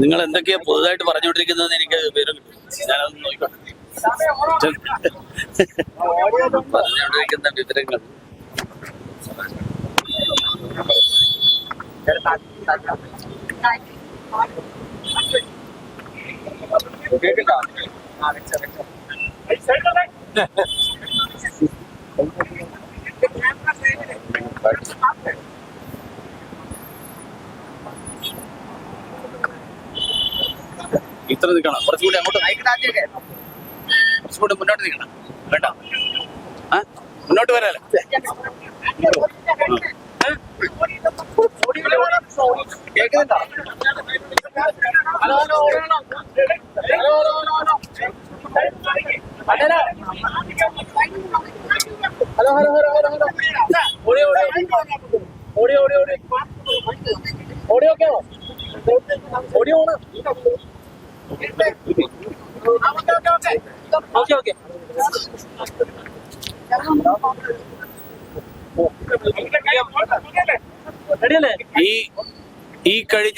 നിങ്ങൾ എന്തൊക്കെയാ പുതുതായിട്ട് പറഞ്ഞുകൊണ്ടിരിക്കുന്നത് എനിക്ക് കിട്ടും. പറഞ്ഞുകൊണ്ടിരിക്കുന്ന വിവരങ്ങൾ. ഇത്ര നിൽക്കണം കുറച്ചുകൂടി അങ്ങോട്ട് കുറച്ചുകൂടി മുന്നോട്ട് നിൽക്കണം വേണ്ട ആ മുന്നോട്ട് വരാലോ ഹലോ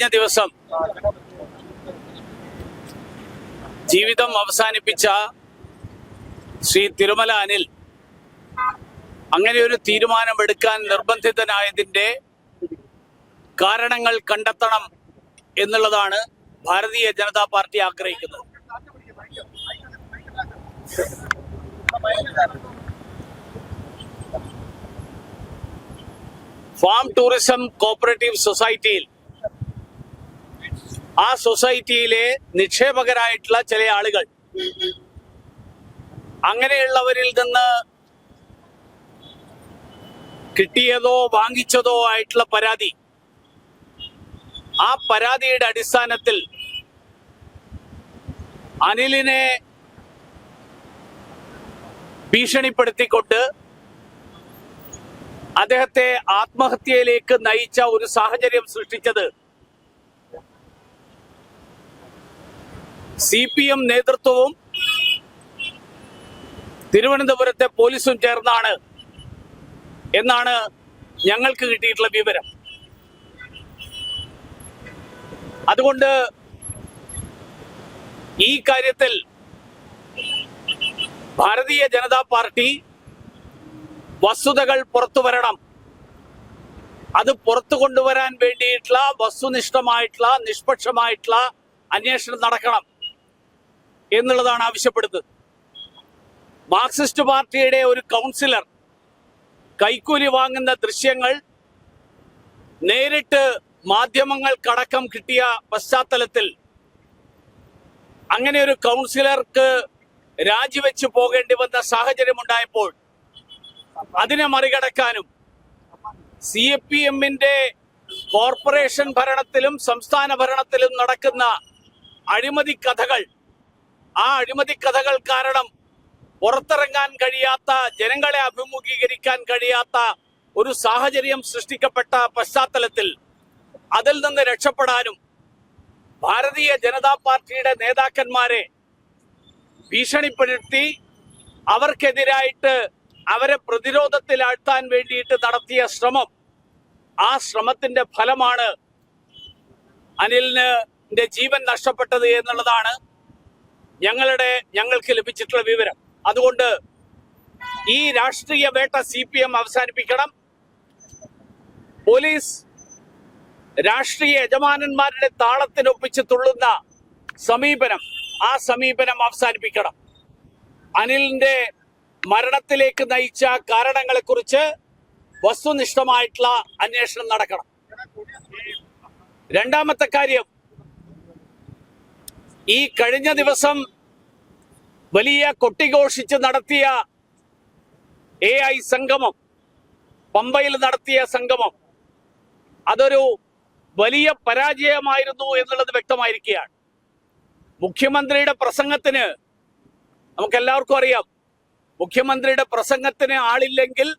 കഴിഞ്ഞ ദിവസം ജീവിതം അവസാനിപ്പിച്ച ശ്രീ തിരുമല അനിൽ അങ്ങനെ ഒരു തീരുമാനമെടുക്കാൻ നിർബന്ധിതനായതിന്റെ കാരണങ്ങൾ കണ്ടെത്തണം എന്നുള്ളതാണ് ഭാരതീയ ജനതാ പാർട്ടി ആഗ്രഹിക്കുന്നത്. ഫാം ടൂറിസം കോപ്പറേറ്റീവ് സൊസൈറ്റിയിൽ ആ സൊസൈറ്റിയിലെ നിക്ഷേപകരായിട്ടുള്ള ചില ആളുകൾ. അങ്ങനെയുള്ളവരിൽ നിന്ന് കിട്ടിയതോ വാങ്ങിച്ചതോ ആയിട്ടുള്ള പരാതി. ആ പരാതിയുടെ അടിസ്ഥാനത്തിൽ അനിലിനെ ഭീഷണിപ്പെടുത്തിക്കൊണ്ട് അദ്ദേഹത്തെ ആത്മഹത്യയിലേക്ക് നയിച്ച ഒരു സാഹചര്യം സൃഷ്ടിച്ചത് സി പി എം നേതൃത്വവും തിരുവനന്തപുരത്തെ പോലീസും ചേർന്നാണ് എന്നാണ് ഞങ്ങൾക്ക് കിട്ടിയിട്ടുള്ള വിവരം. അതുകൊണ്ട് ഈ കാര്യത്തിൽ ഭാരതീയ ജനതാ പാർട്ടി വസ്തുതകൾ പുറത്തു വരണം. അത് പുറത്തു കൊണ്ടുവരാൻ വേണ്ടിയിട്ടുള്ള വസ്തുനിഷ്ഠമായിട്ടുള്ള നിഷ്പക്ഷമായിട്ടുള്ള അന്വേഷണം നടക്കണം. എന്നുള്ളതാണ് ആവശ്യപ്പെടുന്നത്. മാർക്സിസ്റ്റ് പാർട്ടിയുടെ ഒരു കൗൺസിലർ കൈക്കൂലി വാങ്ങുന്ന ദൃശ്യങ്ങൾ നേരിട്ട് മാധ്യമങ്ങൾക്കടക്കം കിട്ടിയ പശ്ചാത്തലത്തിൽ അങ്ങനെ ഒരു കൗൺസിലർക്ക് രാജിവെച്ച് പോകേണ്ടി വന്ന സാഹചര്യം ഉണ്ടായപ്പോൾ അതിനെ മറികടക്കാനും സി എ പി എമ്മിന്റെ കോർപ്പറേഷൻ ഭരണത്തിലും സംസ്ഥാന ഭരണത്തിലും നടക്കുന്ന അഴിമതി കഥകൾ ആ അഴിമതി കഥകൾ കാരണം പുറത്തിറങ്ങാൻ കഴിയാത്ത ജനങ്ങളെ അഭിമുഖീകരിക്കാൻ കഴിയാത്ത ഒരു സാഹചര്യം സൃഷ്ടിക്കപ്പെട്ട പശ്ചാത്തലത്തിൽ അതിൽ നിന്ന് രക്ഷപ്പെടാനും ഭാരതീയ ജനതാ പാർട്ടിയുടെ നേതാക്കന്മാരെ ഭീഷണിപ്പെടുത്തി അവർക്കെതിരായിട്ട് അവരെ പ്രതിരോധത്തിലാഴ്ത്താൻ വേണ്ടിയിട്ട് നടത്തിയ ശ്രമം ആ ശ്രമത്തിന്റെ ഫലമാണ് അനിലിന് ജീവൻ നഷ്ടപ്പെട്ടത് എന്നുള്ളതാണ് ഞങ്ങളുടെ ഞങ്ങൾക്ക് ലഭിച്ചിട്ടുള്ള വിവരം. അതുകൊണ്ട് ഈ രാഷ്ട്രീയ വേട്ട സി പി എം അവസാനിപ്പിക്കണം. പോലീസ് രാഷ്ട്രീയ യജമാനന്മാരുടെ താളത്തിനൊപ്പിച്ച് തുള്ളുന്ന സമീപനം ആ സമീപനം അവസാനിപ്പിക്കണം. അനിലിന്റെ മരണത്തിലേക്ക് നയിച്ച കാരണങ്ങളെക്കുറിച്ച് വസ്തുനിഷ്ഠമായിട്ടുള്ള അന്വേഷണം നടക്കണം. രണ്ടാമത്തെ കാര്യം ഈ കഴിഞ്ഞ ദിവസം വലിയ കൊട്ടിഘോഷിച്ച് നടത്തിയ എ ഐ സംഗമം പമ്പയിൽ നടത്തിയ സംഗമം അതൊരു വലിയ പരാജയമായിരുന്നു എന്നുള്ളത് വ്യക്തമായിരിക്കുകയാണ്. മുഖ്യമന്ത്രിയുടെ പ്രസംഗത്തിന് നമുക്കെല്ലാവർക്കും അറിയാം. മുഖ്യമന്ത്രിയുടെ പ്രസംഗത്തിന് ആളില്ലെങ്കിൽ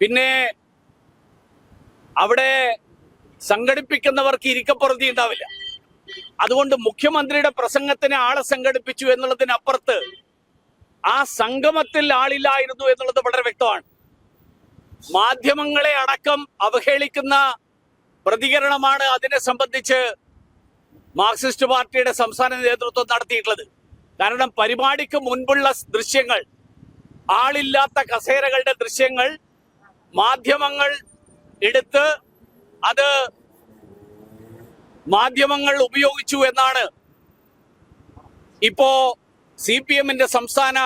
പിന്നെ അവിടെ സംഘടിപ്പിക്കുന്നവർക്ക് ഇരിക്കപ്പുറത്തി ഉണ്ടാവില്ല. അതുകൊണ്ട് മുഖ്യമന്ത്രിയുടെ പ്രസംഗത്തിന് ആളെ സംഘടിപ്പിച്ചു എന്നുള്ളതിനപ്പുറത്ത് ആ സംഗമത്തിൽ ആളില്ലായിരുന്നു എന്നുള്ളത് വളരെ വ്യക്തമാണ്. മാധ്യമങ്ങളെ അടക്കം അവഹേളിക്കുന്ന പ്രതികരണമാണ് അതിനെ സംബന്ധിച്ച് മാർക്സിസ്റ്റ് പാർട്ടിയുടെ സംസ്ഥാന നേതൃത്വം നടത്തിയിട്ടുള്ളത്. കാരണം പരിപാടിക്ക് മുൻപുള്ള ദൃശ്യങ്ങൾ ആളില്ലാത്ത കസേരകളുടെ ദൃശ്യങ്ങൾ മാധ്യമങ്ങൾ എടുത്ത് അത് മാധ്യമങ്ങൾ ഉപയോഗിച്ചു എന്നാണ്. ഇപ്പോ സി പി എമ്മിന്റെ സംസ്ഥാന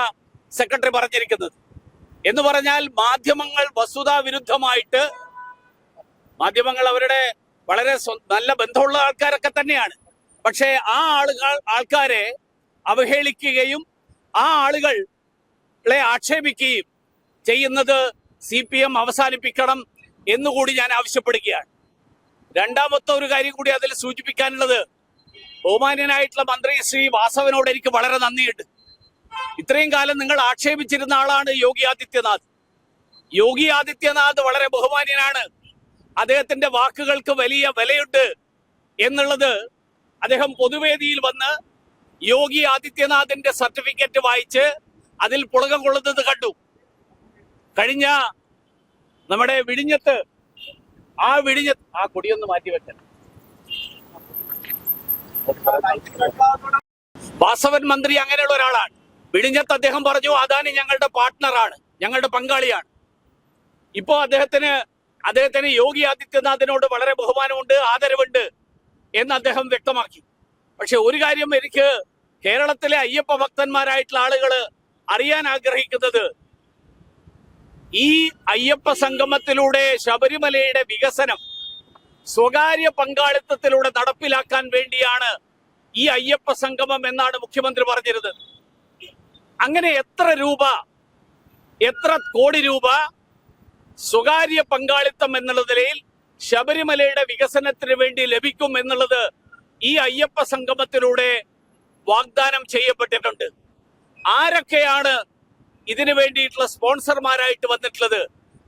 സെക്രട്ടറി പറഞ്ഞിരിക്കുന്നത്. എന്ന് പറഞ്ഞാൽ മാധ്യമങ്ങൾ വസ്തുതാ വിരുദ്ധമായിട്ട് മാധ്യമങ്ങൾ അവരുടെ വളരെ നല്ല ബന്ധമുള്ള ആൾക്കാരൊക്കെ തന്നെയാണ്. പക്ഷേ ആ ആളുകൾ ആൾക്കാരെ അവഹേളിക്കുകയും ആ ആളുകളെ ആക്ഷേപിക്കുകയും ചെയ്യുന്നത് സി പി എം അവസാനിപ്പിക്കണം എന്നുകൂടി ഞാൻ ആവശ്യപ്പെടുകയാണ്. രണ്ടാമത്തെ ഒരു കാര്യം കൂടി അതിൽ സൂചിപ്പിക്കാനുള്ളത്. ബഹുമാന്യനായിട്ടുള്ള മന്ത്രി ശ്രീ വാസവനോട് എനിക്ക് വളരെ നന്ദിയുണ്ട്. ഇത്രയും കാലം നിങ്ങൾ ആക്ഷേപിച്ചിരുന്ന ആളാണ് യോഗി ആദിത്യനാഥ്. യോഗി ആദിത്യനാഥ് വളരെ ബഹുമാന്യനാണ്. അദ്ദേഹത്തിന്റെ വാക്കുകൾക്ക് വലിയ വിലയുണ്ട് എന്നുള്ളത് അദ്ദേഹം പൊതുവേദിയിൽ വന്ന് യോഗി ആദിത്യനാഥിന്റെ സർട്ടിഫിക്കറ്റ് വായിച്ച് അതിൽ പുളകം കൊള്ളുന്നത് കണ്ടു. കഴിഞ്ഞ നമ്മുടെ വിഴിഞ്ഞത്ത് ആ വിടിഞ്ഞ ആ കൊടിയൊന്ന് മാറ്റി വെക്കണം വാസവൻ മന്ത്രി അങ്ങനെയുള്ള ഒരാളാണ്. വിഴിഞ്ഞത്ത് അദ്ദേഹം പറഞ്ഞു അദാനി ഞങ്ങളുടെ പാർട്ട്ണറാണ് ഞങ്ങളുടെ പങ്കാളിയാണ്. ഇപ്പോ അദ്ദേഹത്തിന് അദ്ദേഹത്തിന് യോഗി ആദിത്യനാഥിനോട് വളരെ ബഹുമാനമുണ്ട് ആദരവുണ്ട് എന്ന് അദ്ദേഹം വ്യക്തമാക്കി. പക്ഷെ ഒരു കാര്യം എനിക്ക് കേരളത്തിലെ അയ്യപ്പ ഭക്തന്മാരായിട്ടുള്ള ആളുകൾ അറിയാൻ ആഗ്രഹിക്കുന്നത് ഈ അയ്യപ്പ സംഗമത്തിലൂടെ ശബരിമലയുടെ വികസനം സ്വകാര്യ പങ്കാളിത്തത്തിലൂടെ നടപ്പിലാക്കാൻ വേണ്ടിയാണ് ഈ അയ്യപ്പ സംഗമം എന്നാണ് മുഖ്യമന്ത്രി പറഞ്ഞിരുന്നത്. അങ്ങനെ എത്ര രൂപ എത്ര കോടി രൂപ സ്വകാര്യ പങ്കാളിത്തം എന്നുള്ള നിലയിൽ ശബരിമലയുടെ വികസനത്തിന് വേണ്ടി ലഭിക്കും എന്നുള്ളത് ഈ അയ്യപ്പ സംഗമത്തിലൂടെ വാഗ്ദാനം ചെയ്യപ്പെട്ടിട്ടുണ്ട്. ആരൊക്കെയാണ് ഇതിനു വേണ്ടിയിട്ടുള്ള സ്പോൺസർമാരായിട്ട് വന്നിട്ടുള്ളത്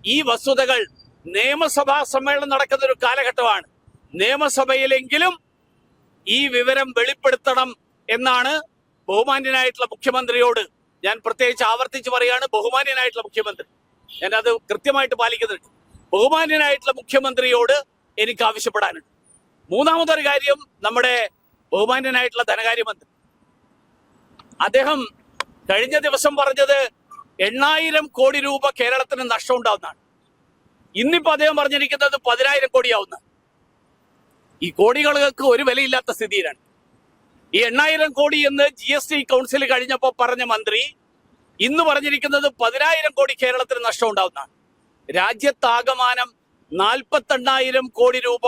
ഈ വസ്തുതകൾ നിയമസഭാ സമ്മേളനം നടക്കുന്ന ഒരു കാലഘട്ടമാണ്. നിയമസഭയിലെങ്കിലും ഈ വിവരം വെളിപ്പെടുത്തണം എന്നാണ് ബഹുമാന്യനായിട്ടുള്ള മുഖ്യമന്ത്രിയോട് ഞാൻ പ്രത്യേകിച്ച് ആവർത്തിച്ച് പറയാണ് ബഹുമാന്യനായിട്ടുള്ള മുഖ്യമന്ത്രി. ഞാൻ അത് കൃത്യമായിട്ട് പാലിക്കുന്നുണ്ട്. ബഹുമാന്യനായിട്ടുള്ള മുഖ്യമന്ത്രിയോട് എനിക്ക് ആവശ്യപ്പെടാനുണ്ട്. മൂന്നാമതൊരു കാര്യം നമ്മുടെ ബഹുമാന്യനായിട്ടുള്ള ധനകാര്യമന്ത്രി. അദ്ദേഹം കഴിഞ്ഞ ദിവസം പറഞ്ഞത് എണ്ണായിരം കോടി രൂപ കേരളത്തിന് നഷ്ടം ഉണ്ടാവുന്നതാണ് ഇന്നിപ്പോ അദ്ദേഹം പറഞ്ഞിരിക്കുന്നത് പതിനായിരം കോടിയാവുന്ന. ഈ കോടികൾക്ക് ഒരു വിലയില്ലാത്ത സ്ഥിതിയിലാണ്. ഈ എണ്ണായിരം കോടി എന്ന് ജി എസ് ടി കൗൺസിൽ കഴിഞ്ഞപ്പോൾ പറഞ്ഞ മന്ത്രി ഇന്ന് പറഞ്ഞിരിക്കുന്നത് പതിനായിരം കോടി കേരളത്തിന് നഷ്ടം ഉണ്ടാവുന്നതാണ് രാജ്യത്താകമാനം നാൽപ്പത്തെണ്ണായിരം കോടി രൂപ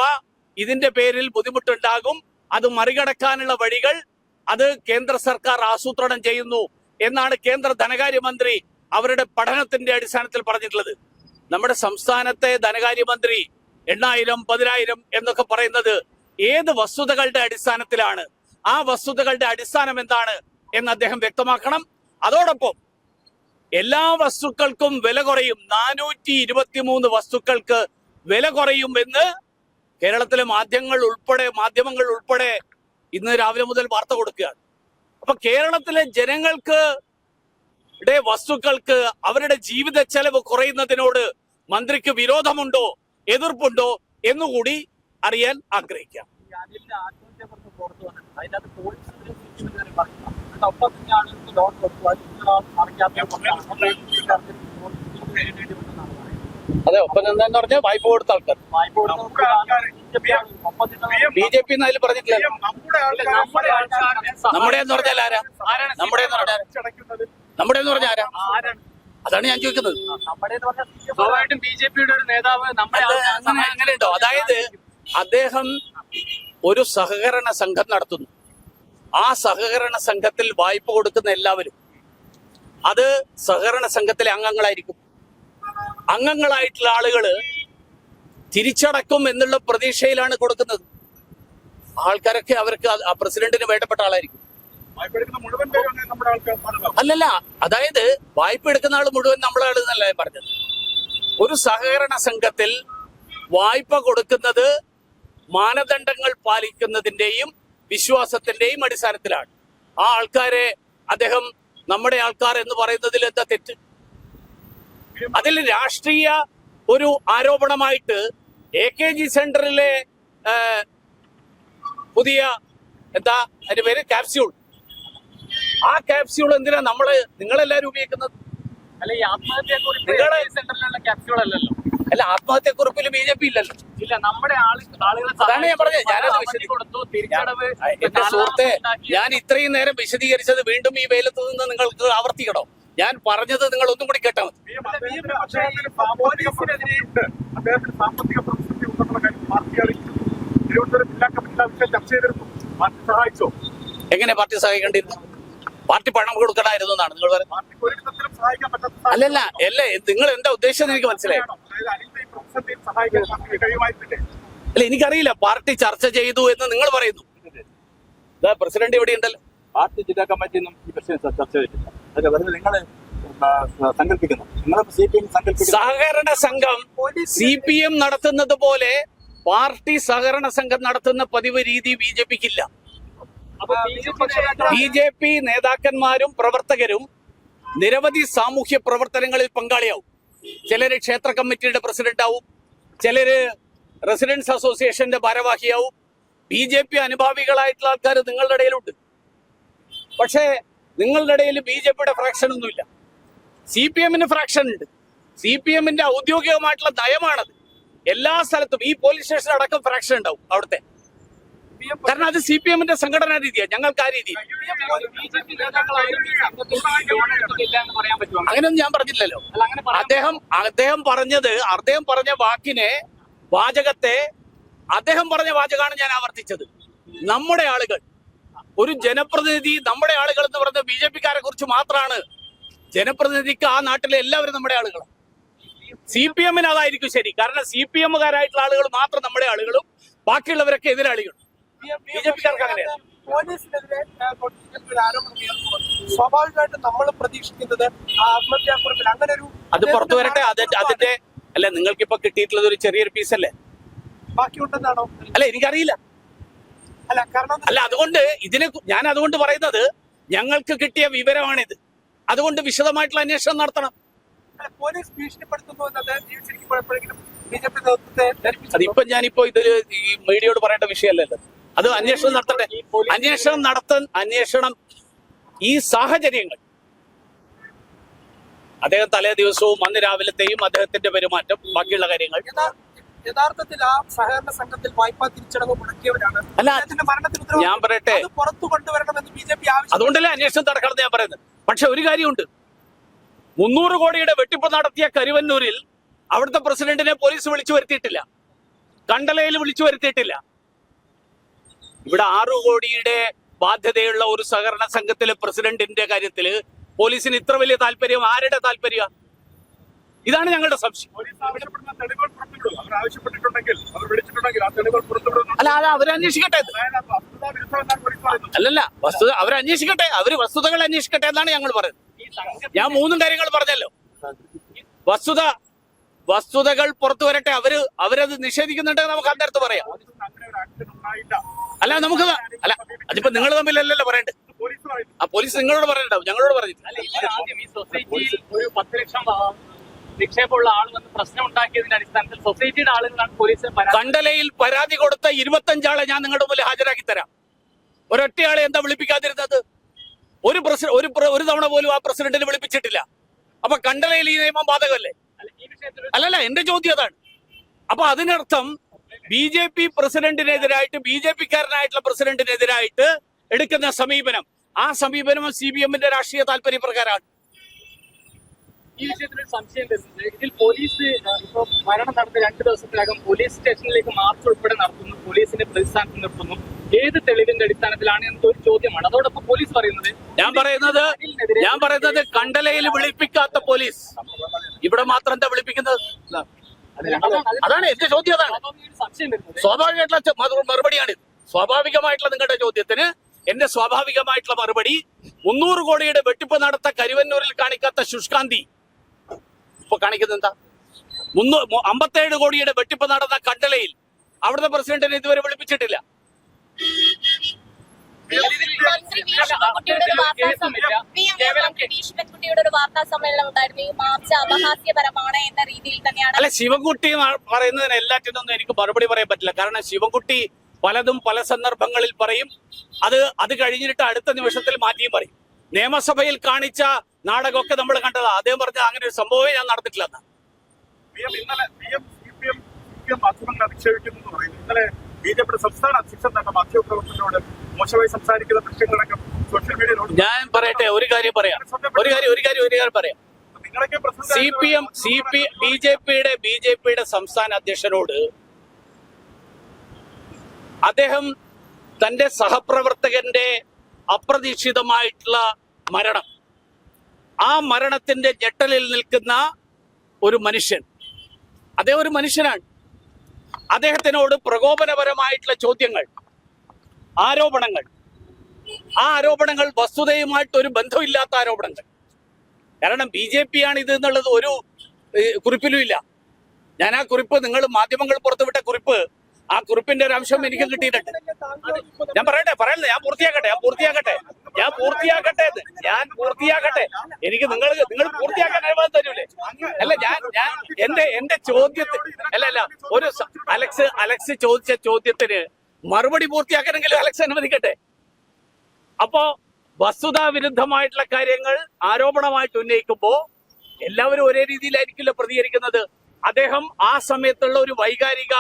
ഇതിന്റെ പേരിൽ ബുദ്ധിമുട്ടുണ്ടാകും. അത് മറികടക്കാനുള്ള വഴികൾ അത് കേന്ദ്ര സർക്കാർ ആസൂത്രണം ചെയ്യുന്നു എന്നാണ് കേന്ദ്ര ധനകാര്യമന്ത്രി അവരുടെ പഠനത്തിന്റെ അടിസ്ഥാനത്തിൽ പറഞ്ഞിട്ടുള്ളത്. നമ്മുടെ സംസ്ഥാനത്തെ ധനകാര്യമന്ത്രി എണ്ണായിരം പതിനായിരം എന്നൊക്കെ പറയുന്നത് ഏത് വസ്തുതകളുടെ അടിസ്ഥാനത്തിലാണ്? ആ വസ്തുതകളുടെ അടിസ്ഥാനം എന്താണ് എന്ന് അദ്ദേഹം വ്യക്തമാക്കണം. അതോടൊപ്പം എല്ലാ വസ്തുക്കൾക്കും വില കുറയും. നാനൂറ്റി ഇരുപത്തിമൂന്ന് വസ്തുക്കൾക്ക് വില കുറയും എന്ന് കേരളത്തിലെ മാധ്യമങ്ങൾ ഉൾപ്പെടെ മാധ്യമങ്ങൾ ഉൾപ്പെടെ ഇന്ന് രാവിലെ മുതൽ വാർത്ത കൊടുക്കുകയാണ്. അപ്പൊ കേരളത്തിലെ ജനങ്ങൾക്ക് ടെ വസ്തുക്കൾക്ക് അവരുടെ ജീവിത ചെലവ് കുറയുന്നതിനോട് മന്ത്രിക്ക് വിരോധമുണ്ടോ എതിർപ്പുണ്ടോ എന്നുകൂടി അറിയാൻ ആഗ്രഹിക്കാം. അത് ഒപ്പം എന്താന്ന് പറഞ്ഞാൽ വായ്പ കൊടുത്ത ആൾക്കാർ. ബി ജെ പി അതിൽ പറഞ്ഞിട്ടില്ല നമ്മുടെ നമ്മുടെ എന്ന് പറഞ്ഞാൽ ആരാ? നമ്മുടെ എന്ന് പറഞ്ഞാൽ നമ്മുടെ എന്ന് പറഞ്ഞ ആരാ? അതാണ് ഞാൻ ചോദിക്കുന്നത്. സ്വാഭാവികമായിട്ടും ബി ജെ പിയുടെ ഒരു നേതാവ് നമ്മുടെ അത് അങ്ങനെ അങ്ങനെ ഉണ്ടോ അതായത് അദ്ദേഹം ഒരു സഹകരണ സംഘം നടത്തുന്നു. ആ സഹകരണ സംഘത്തിൽ വായ്പ കൊടുക്കുന്ന എല്ലാവരും അത് സഹകരണ സംഘത്തിലെ അംഗങ്ങളായിരിക്കും. അംഗങ്ങളായിട്ടുള്ള ആളുകൾ തിരിച്ചടക്കും എന്നുള്ള പ്രതീക്ഷയിലാണ് കൊടുക്കുന്നത്. ആൾക്കാരൊക്കെ അവർക്ക് ആ പ്രസിഡന്റിന് വേണ്ടപ്പെട്ട ആളായിരിക്കും. അല്ലല്ല അതായത് വായ്പ എടുക്കുന്ന ആൾ മുഴുവൻ നമ്മളാൾ എന്നല്ല ഞാൻ പറഞ്ഞത്. ഒരു സഹകരണ സംഘത്തിൽ വായ്പ കൊടുക്കുന്നത് മാനദണ്ഡങ്ങൾ പാലിക്കുന്നതിന്റെയും വിശ്വാസത്തിന്റെയും അടിസ്ഥാനത്തിലാണ്. ആ ആൾക്കാരെ അദ്ദേഹം നമ്മുടെ ആൾക്കാർ എന്ന് പറയുന്നതിൽ എന്താ തെറ്റ്? അതിൽ രാഷ്ട്രീയ ഒരു ആരോപണമായിട്ട് എ കെ ജി സെന്ററിലെ പുതിയ എന്താ അതിന്റെ പേര്? ക്യാപ്സ്യൂൾ. ആ ക്യാപ്സ്യൂൾ എന്തിനാ നമ്മൾ നിങ്ങളെല്ലാരും ഉപയോഗിക്കുന്നത്? അല്ല ഈ കുറിപ്പിൽ നിങ്ങൾ സെന്ററിലുള്ള ക്യാപ്സ്യൂൾ അല്ലല്ലോ. അല്ല ആത്മഹത്യക്കുറിപ്പിൽ ബി ജെ പി ഇല്ലല്ലോ. ഇല്ല നമ്മുടെ ആളുകളെ അതാണ് ഞാൻ പറഞ്ഞത്. ഞാനത് എന്റെ സുഹൃത്തെ ഞാൻ ഇത്രയും നേരം വിശദീകരിച്ചത് വീണ്ടും ഈ വെയിലത്ത് നിന്ന് നിങ്ങൾക്ക് ആവർത്തിക്കണോ? ഞാൻ പറഞ്ഞത് നിങ്ങൾ ഒന്നും കൂടി കേട്ടോ മതി. എങ്ങനെ പാർട്ടി സഹായിക്കേണ്ടിയിരുന്നു? പാർട്ടി പണം കൊടുക്കണമായിരുന്നു എന്നാണ്. നിങ്ങൾ പറയുന്നത് അല്ലല്ല അല്ലേ നിങ്ങൾ എന്താ ഉദ്ദേശം എനിക്ക് മനസ്സിലായി. അല്ല എനിക്കറിയില്ല പാർട്ടി ചർച്ച ചെയ്തു എന്ന് നിങ്ങൾ പറയുന്നു. പ്രസിഡന്റ് ഇവിടെ ഉണ്ടല്ലോ. പാർട്ടി ജില്ലാ കമ്മിറ്റി ഈ പ്രശ്നം ചർച്ച ചെയ്തിട്ടില്ല. അതൊക്കെ വെറുതെ നിങ്ങൾ സങ്കല്പിക്കുന്നു. നിങ്ങൾ സി പി എം സങ്കല്പിക്കുന്നു. സഹകരണ സംഘം സി പി എം നടത്തുന്നത് പോലെ പാർട്ടി സഹകരണ സംഘം നടത്തുന്ന പതിവ് രീതി ബി ജെ പിക്ക് ഇല്ല അപ്പൊ BJP നേതാക്കൾ ബി ജെ പി നേതാക്കന്മാരും പ്രവർത്തകരും നിരവധി സാമൂഹ്യ പ്രവർത്തനങ്ങളിൽ പങ്കാളിയാവും. ചിലര് ക്ഷേത്ര കമ്മിറ്റിയുടെ പ്രസിഡന്റ് ആവും ചിലര് റെസിഡൻസ് അസോസിയേഷന്റെ ഭാരവാഹിയാവും. ബി ജെ പി അനുഭാവികളായിട്ടുള്ള ആൾക്കാർ നിങ്ങളുടെ ഇടയിലുണ്ട്. പക്ഷേ നിങ്ങളുടെ ഇടയിൽ ബി ജെ പിയുടെ ഫ്രാക്ഷൻ ഒന്നുമില്ല. സി പി എമ്മിന് ഫ്രാക്ഷൻ ഉണ്ട്. സി പി എമ്മിന്റെ ഔദ്യോഗികമായിട്ടുള്ള നയമാണത്. എല്ലാ സ്ഥലത്തും ഈ പോലീസ് സ്റ്റേഷൻ അടക്കം ഫ്രാക്ഷൻ ഉണ്ടാവും അവിടുത്തെ. കാരണം അത് സി പി എമ്മിന്റെ സംഘടനാ രീതിയാണ് ഞങ്ങൾക്ക് ആ രീതി. അങ്ങനെയൊന്നും ഞാൻ പറഞ്ഞില്ലല്ലോ. അദ്ദേഹം അദ്ദേഹം പറഞ്ഞത് അദ്ദേഹം പറഞ്ഞ വാക്കിനെ വാചകത്തെ അദ്ദേഹം പറഞ്ഞ വാചകമാണ് ഞാൻ ആവർത്തിച്ചത്. നമ്മുടെ ആളുകൾ ഒരു ജനപ്രതിനിധി നമ്മുടെ ആളുകൾ എന്ന് പറഞ്ഞ ബി ജെ പിക്കാരെ കുറിച്ച് മാത്രമാണ് ജനപ്രതിനിധിക്ക് ആ നാട്ടിലെ എല്ലാവരും നമ്മുടെ ആളുകളാണ്. സി പി എമ്മിന് അതായിരിക്കും ശരി. കാരണം സി പി എമ്മുകാരായിട്ടുള്ള ആളുകൾ മാത്രം നമ്മുടെ ആളുകളും ബാക്കിയുള്ളവരൊക്കെ എതിരാളികളും. ബി ജെ പിക്കാർക്ക് അങ്ങനെയാണ് പോലീസിനെതിരെ സ്വാഭാവികമായിട്ടും നമ്മൾ പ്രതീക്ഷിക്കുന്നത് ആത്മഹത്യാക്കുറിപ്പിൽ അങ്ങനെ ഒരു അത് പുറത്തു വരട്ടെ? അതിന്റെ അല്ല നിങ്ങൾക്കിപ്പോ കിട്ടിയിട്ടുള്ളത് ഒരു ചെറിയൊരു പീസല്ലേ ബാക്കിയുണ്ടെന്നാണോ? അല്ല എനിക്കറിയില്ല. അല്ല കാരണം അല്ല അതുകൊണ്ട് ഇതിനെ ഞാൻ അതുകൊണ്ട് പറയുന്നത് ഞങ്ങൾക്ക് കിട്ടിയ വിവരമാണിത്. അതുകൊണ്ട് വിശദമായിട്ടുള്ള അന്വേഷണം നടത്തണം. പോലീസ് ഭീഷണിപ്പെടുത്തുന്നു എന്നത് അതിപ്പോ ഞാനിപ്പോ ഇതിൽ ഈ മീഡിയയോട് പറയേണ്ട വിഷയമല്ലല്ലോ. അത് അന്വേഷണം നടത്തട്ടെ. അന്വേഷണം നടത്താൻ അന്വേഷണം ഈ സാഹചര്യങ്ങൾ. അദ്ദേഹം തലേ ദിവസവും അന്ന് രാവിലത്തെയും അദ്ദേഹത്തിന്റെ പെരുമാറ്റം ബാക്കിയുള്ള കാര്യങ്ങൾ. യഥാർത്ഥത്തിൽ ആ സഹകരണ സംഘത്തിൽ വായ്പാ തിരിച്ചടവ് മുടക്കിയവരാണ്. മരണത്തിന്. ഞാൻ പറയട്ടെ. പുറത്തു കൊണ്ടുവരണമെന്ന് ബി ജെ പി അതുകൊണ്ടല്ലേ അന്വേഷണം നടക്കണമെന്ന് ഞാൻ പറയുന്നത്? പക്ഷെ ഒരു കാര്യമുണ്ട്. മുന്നൂറ് കോടിയുടെ വെട്ടിപ്പ് നടത്തിയ കരുവന്നൂരിൽ അവിടുത്തെ പ്രസിഡന്റിനെ പോലീസ് വിളിച്ചു വരുത്തിയിട്ടില്ല. കണ്ടലയിൽ വിളിച്ചു വരുത്തിയിട്ടില്ല. ഇവിടെ ആറു കോടിയുടെ ബാധ്യതയുള്ള ഒരു സഹകരണ സംഘത്തിലെ പ്രസിഡന്റിന്റെ കാര്യത്തിൽ പോലീസിന് ഇത്ര വലിയ താല്പര്യം ആരുടെ താല്പര്യ? ഇതാണ് ഞങ്ങളുടെ സംശയം. അല്ല അത് അവരന്വേഷിക്കട്ടെ അല്ലല്ല വസ്തുത അവരന്വേഷിക്കട്ടെ അവർ വസ്തുതകൾ അന്വേഷിക്കട്ടെ എന്നാണ് ഞങ്ങൾ പറയുന്നത്. ഞാൻ മൂന്നും കാര്യങ്ങൾ പറഞ്ഞല്ലോ. വസ്തുത വസ്തുതകൾ പുറത്തു വരട്ടെ. അവർ അവരത് നിഷേധിക്കുന്നുണ്ടെങ്കിൽ നമുക്ക് അന്നേരത്ത് പറയാം. അല്ല നമുക്ക് അല്ല അതിപ്പോ നിങ്ങൾ തമ്മിലല്ലല്ലോ പറയണ്ടേ പോലീസ് ആ പോലീസ് നിങ്ങളോട് പറയണ്ടാവും ഞങ്ങളോട് പറഞ്ഞു നിക്ഷേപമുള്ള ആൾ വന്ന് പ്രശ്നം ഉണ്ടാക്കിയതിന്റെ അടിസ്ഥാനത്തിൽ സൊസൈറ്റിയുടെ ആളുകളാണ് പോലീസിന് കണ്ടലയിൽ പരാതി കൊടുത്ത ഇരുപത്തഞ്ചാളെ ഞാൻ നിങ്ങളുടെ മുമ്പിൽ ഹാജരാക്കി തരാം. ഒരൊറ്റയാളെ എന്താ വിളിപ്പിക്കാതിരുന്നത്? ഒരു പ്രസിഡന്റ് ഒരു ഒരു തവണ പോലും ആ പ്രസിഡന്റിനെ വിളിപ്പിച്ചിട്ടില്ല. അപ്പൊ കണ്ടലയിൽ ഈ നിയമം ബാധകമല്ലേ? അല്ലല്ല എന്റെ ചോദ്യം അതാണ്. അപ്പൊ അതിനർത്ഥം ബി ജെ പി പ്രസിഡന്റിനെതിരായിട്ട് ബി ജെ പിക്കാരനായിട്ടുള്ള പ്രസിഡന്റിനെതിരായിട്ട് എടുക്കുന്ന സമീപനം. ആ സമീപനം സി ബി എമ്മിന്റെ രാഷ്ട്രീയ താല്പര്യ പ്രകാരമാണ് ഈ വിഷയത്തിൽ സംശയം വരുന്നത് ഇതിൽ പോലീസ് ഇപ്പൊ മരണം നടന്ന രണ്ട് ദിവസത്തിനകം പോലീസ് സ്റ്റേഷനിലേക്ക് മാർച്ച് ഉൾപ്പെടെ നടത്തുന്നു. പോലീസിനെ പ്രതിസ്ഥാനത്ത് നിർത്തുന്നു. ഏത് തെളിവിന്റെ അടിസ്ഥാനത്തിലാണ് എന്ന ഒരു ചോദ്യമാണ്. അതോടൊപ്പം പോലീസ് പറയുന്നത് ഞാൻ പറയുന്നത് ഞാൻ പറയുന്നത് കണ്ടലയിൽ വിളിപ്പിക്കാത്ത പോലീസ്. ഇവിടെ മാത്രം എന്താ വിളിപ്പിക്കുന്നത്? അതാണ് എന്റെ ചോദ്യം അതാണ്. സ്വാഭാവികമായിട്ടുള്ള മറുപടിയാണ് സ്വാഭാവികമായിട്ടുള്ള നിങ്ങളുടെ ചോദ്യത്തിന് എന്റെ സ്വാഭാവികമായിട്ടുള്ള മറുപടി മുന്നൂറ് കോടിയുടെ വെട്ടിപ്പ് നടത്ത കരുവന്നൂരിൽ കാണിക്കാത്ത ശുഷ്കാന്തി. ഇപ്പൊ കാണിക്കുന്നത് എന്താ? മുന്നൂ അമ്പത്തേഴ് കോടിയുടെ വെട്ടിപ്പ് നടന്ന കണ്ടലയിൽ അവിടുത്തെ പ്രസിഡന്റിനെ ഇതുവരെ വിളിപ്പിച്ചിട്ടില്ല. മന്ത്രി വി ശിവൻകുട്ടിയുടെ ഒരു വാർത്താ സമ്മേളനം പി മന്ത്രി വി ശിവൻകുട്ടിയുടെ ഒരു വാർത്താ സമ്മേളനം ഉണ്ടായിരുന്നു ഈ മാർച്ച് അപഹാസ്യപരമാണ് എന്ന രീതിയിൽ തന്നെയാണ് അല്ല ശിവൻകുട്ടി പറയുന്നതിന് എല്ലാറ്റിനൊന്നും എനിക്ക് മറുപടി പറയാൻ പറ്റില്ല. കാരണം ശിവൻകുട്ടി പലതും പല സന്ദർഭങ്ങളിൽ പറയും. അത് അത് കഴിഞ്ഞിട്ട് അടുത്ത നിമിഷത്തിൽ മാറ്റിയും പറയും. നിയമസഭയിൽ കാണിച്ച നാടകമൊക്കെ നമ്മൾ കണ്ടതാ. അദ്ദേഹം പറഞ്ഞ അങ്ങനെ ഒരു സംഭവമേ ഞാൻ നടന്നിട്ടില്ലെന്ന് ഇന്നലെ അധിക്ഷേപിക്കുന്നു ഇന്നലെ ബി ജെ പിയുടെ സംസ്ഥാന അധ്യക്ഷൻ തന്നെ മാധ്യമപ്രവർത്തകരോട് മോശമായി സംസാരിക്കുന്ന ദൃശ്യങ്ങളൊക്കെ സോഷ്യൽ മീഡിയയിലോട് ഞാൻ പറയട്ടെ ഒരു കാര്യം പറയാം. ഒരു കാര്യം ഒരു കാര്യം ഒരു കാര്യം പറയാം. C P M C P B J പിയുടെ ബി ജെ പിയുടെ സംസ്ഥാന അധ്യക്ഷനോട് അദ്ദേഹം തന്റെ സഹപ്രവർത്തകന്റെ അപ്രതീക്ഷിതമായിട്ടുള്ള മരണം ആ മരണത്തിന്റെ ഞെട്ടലിൽ നിൽക്കുന്ന ഒരു മനുഷ്യൻ. അദ്ദേഹം ഒരു മനുഷ്യനാണ്. അദ്ദേഹത്തിനോട് പ്രകോപനപരമായിട്ടുള്ള ചോദ്യങ്ങൾ ആരോപണങ്ങൾ. ആ ആരോപണങ്ങൾ വസ്തുതയുമായിട്ട് ഒരു ബന്ധമില്ലാത്ത ആരോപണങ്ങൾ. കാരണം ബി ജെ പി ആണ് ഇത് എന്നുള്ളത് ഒരു കുറിപ്പിലും ഇല്ല ഞാൻ ആ കുറിപ്പ് നിങ്ങൾ മാധ്യമങ്ങൾ പുറത്തുവിട്ട കുറിപ്പ് ആ കുറിപ്പിന്റെ ഒരു അംശം എനിക്ക് കിട്ടിയിട്ടുണ്ട്. ഞാൻ പറയട്ടെ പറയല്ലേ? ഞാൻ പൂർത്തിയാക്കട്ടെ ഞാൻ പൂർത്തിയാക്കട്ടെ. ഞാൻ പൂർത്തിയാക്കട്ടെ. ഞാൻ പൂർത്തിയാക്കട്ടെ. എനിക്ക് നിങ്ങൾ നിങ്ങൾ പൂർത്തിയാക്കാൻ അനുവാദം തരൂലേ? അല്ല ഞാൻ ഞാൻ എന്റെ എന്റെ ചോദ്യത്തിന് അല്ല അല്ല ഒരു അലക്സ് അലക്സ് ചോദിച്ച ചോദ്യത്തിന് മറുപടി പൂർത്തിയാക്കണമെങ്കിൽ അലക്സ് അനുവദിക്കട്ടെ. അപ്പോ വസ്തുതാ വിരുദ്ധമായിട്ടുള്ള കാര്യങ്ങൾ ആരോപണമായിട്ട് ഉന്നയിക്കുമ്പോ എല്ലാവരും ഒരേ രീതിയിലായിരിക്കില്ല പ്രതികരിക്കുന്നത്. അദ്ദേഹം ആ സമയത്തുള്ള ഒരു വൈകാരിക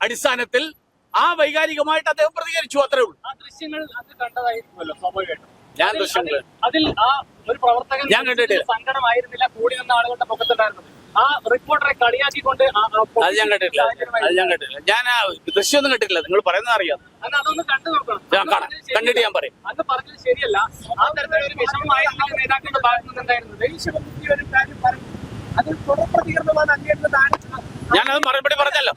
അടിസ്ഥാനത്തിൽ ആ വൈകാരികമായിട്ട് അദ്ദേഹം പ്രതികരിച്ചു അത്രേ ഉള്ളൂ. ആ ദൃശ്യങ്ങൾ അത് കണ്ടതായിരിക്കുമല്ലോ സ്വാഭാവികമായിട്ടും. ഞാൻ അതിൽ- ദൃശ്യങ്ങൾ അതിൽ- ആ ഒരു പ്രവർത്തകൻ ഞാൻ കണ്ടിട്ടില്ല. സങ്കടമായിരുന്നില്ല കൂടി നിന്ന ആളുകളുടെ മുഖത്തുണ്ടായിരുന്നത്. ആ റിപ്പോർട്ടറെ കളിയാക്കിക്കൊണ്ട് അത് ഞാൻ കണ്ടിട്ടില്ല. അത് ഞാൻ കണ്ടിട്ടില്ല. ഞാൻ ആ ദൃശ്യമൊന്നും കണ്ടിട്ടില്ല. നിങ്ങൾ പറയുന്നത് അറിയാം. അതൊന്ന് കണ്ടു നോക്കണം. ഞാൻ കാണാം കണ്ടിട്ട് ഞാൻ പറയും. അത് പറഞ്ഞത് ശരിയല്ല. ആ തരത്തിലൊരു വിഷമമായിരുന്നില്ല നേതാക്കളുടെ ഭാഗത്തു നിന്നുണ്ടായിരുന്നത് ദേഷ്യമുക്തി ഒരു കാര്യം പറയും അതിൽ തുടർ പ്രതികരണമാണ് അങ്ങേറ്റത് ഞാനത് മറുപടി പറഞ്ഞല്ലോ.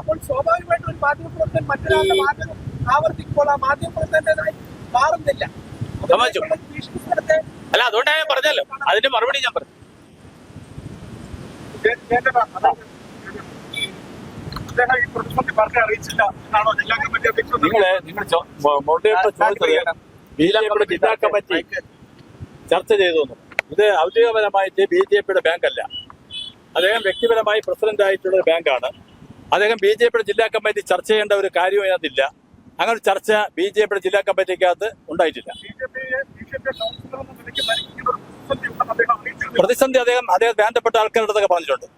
അപ്പോൾ സ്വാഭാവികമായിട്ടും ഒരു മാധ്യമപ്രവർത്തകൻ മറ്റൊരാളുടെ വാചകം ആവർത്തിക്കുമ്പോൾ ആ മാധ്യമപ്രവർത്തകന്റേതായി മാറുന്നില്ല. അത് സമ്മതിച്ചു. ഭീഷണിപ്പെടുത്തെ. അല്ല അതുകൊണ്ടാണ് ഞാൻ പറഞ്ഞല്ലോ. അതിന്റെ മറുപടി ഞാൻ പറഞ്ഞു. നിങ്ങൾ നിങ്ങൾ ചോദിച്ചത് ജില്ലാ കമ്മിറ്റി ചർച്ച ചെയ്തു. ഇത് ഔദ്യോഗികപരമായിട്ട് ബി ജെ പിയുടെ ബാങ്കല്ല. അദ്ദേഹം വ്യക്തിപരമായി പ്രസിഡന്റ് ആയിട്ടുള്ള ഒരു ബാങ്കാണ്. അദ്ദേഹം ബി ജെ പിയുടെ ജില്ലാ കമ്മിറ്റി ചർച്ച ചെയ്യേണ്ട ഒരു കാര്യവും അതിനകത്തില്ല. അങ്ങനെ ഒരു ചർച്ച ബി ജെ പിയുടെ ജില്ലാ കമ്മിറ്റിക്കകത്ത് ഉണ്ടായിട്ടില്ല. പ്രതിസന്ധി അദ്ദേഹം അദ്ദേഹത്തെ ബന്ധപ്പെട്ട ആൾക്കാരുടെ അടുത്തൊക്കെ പറഞ്ഞിട്ടുണ്ട്.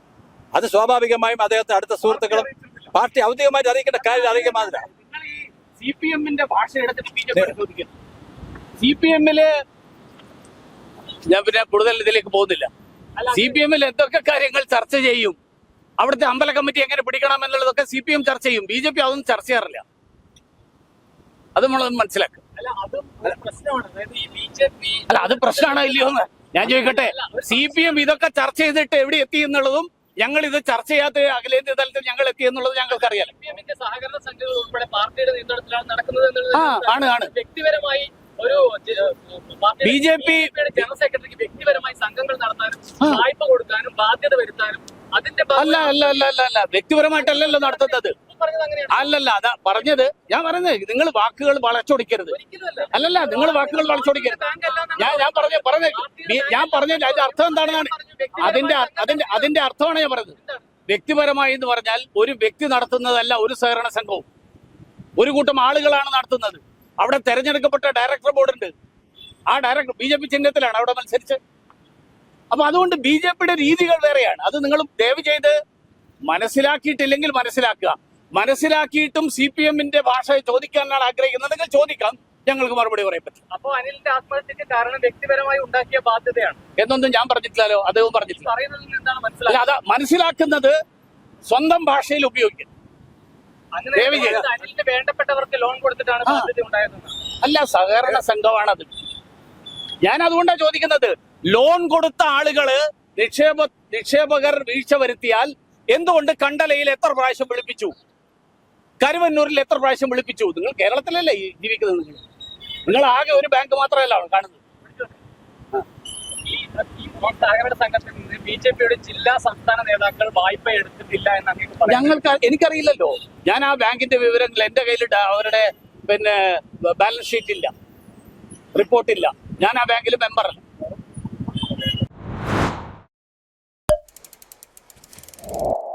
അത് സ്വാഭാവികമായും അദ്ദേഹത്തെ അടുത്ത സുഹൃത്തുക്കളും പാർട്ടി ഔദ്യോഗികമായി അറിയിക്കേണ്ട കാര്യം അറിയിക്കാൻ സി പി എമ്മിന്റെ ഭാഷ സി പി എമ്മിൽ ഞാൻ പിന്നെ കൂടുതൽ ഇതിലേക്ക് പോകുന്നില്ല. സി പി എമ്മിൽ എന്തൊക്കെ കാര്യങ്ങൾ ചർച്ച ചെയ്യും? അവിടുത്തെ അമ്പല കമ്മിറ്റി എങ്ങനെ പിടിക്കണം എന്നുള്ളതൊക്കെ സി പി എം ചർച്ച ചെയ്യും. ബി ജെ പി അതൊന്നും ചർച്ച ചെയ്യാറില്ല. അത് നമ്മളൊന്ന് മനസ്സിലാക്കും അല്ല അതും പ്രശ്നമാണ്. ഇല്ലയോ എന്ന് ഞാൻ ചോദിക്കട്ടെ. സി പി എം ഇതൊക്കെ ചർച്ച ചെയ്തിട്ട് എവിടെ എത്തി എന്നുള്ളതും ഞങ്ങൾ ഇത് ചർച്ച ചെയ്യാത്ത അഖിലേന്ത്യാ തലത്തിൽ ഞങ്ങൾ എത്തി എന്നുള്ളത് ഞങ്ങൾക്ക് അറിയാം സഹകരണ സംഘങ്ങൾ ഉൾപ്പെടെ പാർട്ടിയുടെ നേതൃത്വത്തിലാണ് നടക്കുന്നത് ആണ്, ആണ്. വ്യക്തിപരമായി ഒരു ബി ജെ പി ജനറൽ സെക്രട്ടറിക്ക് വ്യക്തിപരമായി സംഘങ്ങൾ നടത്താനും വായ്പ കൊടുക്കാനും ബാധ്യത വരുത്താനും അതിന്റെ അല്ല അല്ല അല്ല അല്ല അല്ല. വ്യക്തിപരമായിട്ടല്ലല്ലോ നടത്തുന്നത്. അല്ലല്ല അതാ പറഞ്ഞത്. ഞാൻ പറഞ്ഞത് നിങ്ങൾ വാക്കുകൾ വളച്ചൊടിക്കരുത്. അല്ലല്ല നിങ്ങൾ വാക്കുകൾ വളച്ചൊടിക്കരുത്. ഞാൻ ഞാൻ പറഞ്ഞ പറഞ്ഞേ ഞാൻ പറഞ്ഞില്ല അതിന്റെ അർത്ഥം എന്താണെന്നാണ്? അതിന്റെ അതിന്റെ അതിന്റെ അർത്ഥമാണ് ഞാൻ പറഞ്ഞത്. വ്യക്തിപരമായി എന്ന് പറഞ്ഞാൽ ഒരു വ്യക്തി നടത്തുന്നതല്ല ഒരു സഹകരണ സംഘവും. ഒരു കൂട്ടം ആളുകളാണ് നടത്തുന്നത്. അവിടെ തെരഞ്ഞെടുക്കപ്പെട്ട ഡയറക്ടർ ബോർഡ് ഉണ്ട്. ആ ഡയറക്ടർ ബി ജെ പി ചിഹ്നത്തിലാണ് അവിടെ മത്സരിച്ച് അപ്പൊ അതുകൊണ്ട് ബി ജെ പിയുടെ രീതികൾ വേറെയാണ്. അത് നിങ്ങൾ ദയവ് ചെയ്ത് മനസ്സിലാക്കിയിട്ടില്ലെങ്കിൽ മനസ്സിലാക്കുക. മനസ്സിലാക്കിയിട്ടും സി പി എമ്മിന്റെ ഭാഷ ചോദിക്കാനാണ് നിങ്ങൾ ചോദിക്കാം. ഞങ്ങൾക്ക് മറുപടി പറയാൻ പറ്റും. അപ്പോൾ അനിലിന്റെ ആത്മഹത്യക്ക് കാരണം വ്യക്തിപരമായി ഉണ്ടാക്കിയ ബാധ്യതയാണ്. എന്നൊന്നും ഞാൻ പറഞ്ഞിട്ടില്ലല്ലോ. അദ്ദേഹം പറഞ്ഞിട്ടില്ല. മനസ്സിലാക്കുന്നത്? സ്വന്തം ഭാഷയിൽ ഉപയോഗിക്കും ദയവ് ചെയ്ത്. വേണ്ടപ്പെട്ടവർക്ക് ലോൺ കൊടുത്തിട്ടാണ് അല്ല സഹകരണ സംഘമാണത് ഞാൻ അതുകൊണ്ടാണ് ചോദിക്കുന്നത് ലോൺ കൊടുത്ത ആളുകൾ നിക്ഷേപ നിക്ഷേപകർ വീഴ്ച വരുത്തിയാൽ എന്തുകൊണ്ട് കണ്ടലയിൽ എത്ര പ്രാവശ്യം വിളിപ്പിച്ചു? കരുവന്നൂരിൽ എത്ര പ്രാവശ്യം വിളിപ്പിച്ചു? നിങ്ങൾ കേരളത്തിലല്ലേ ജീവിക്കുന്നത് നിങ്ങൾ? നിങ്ങൾ ആകെ ഒരു ബാങ്ക് മാത്രമല്ല കാണുന്നത്? സഹകരണ സംഘത്തിൽ ബി ജെ പിയുടെ ജില്ലാ സംസ്ഥാന നേതാക്കൾ വായ്പ എടുത്തിട്ടില്ല എന്ന് ഞങ്ങൾക്ക് എനിക്കറിയില്ലല്ലോ. ഞാൻ ആ ബാങ്കിന്റെ വിവരങ്ങൾ എന്റെ കയ്യിൽ അവരുടെ പിന്നെ ബാലൻസ് ഷീറ്റ് ഇല്ല. റിപ്പോർട്ട് ഇല്ല. ഞാൻ ആ ബാങ്കിൽ മെമ്പറല്ല you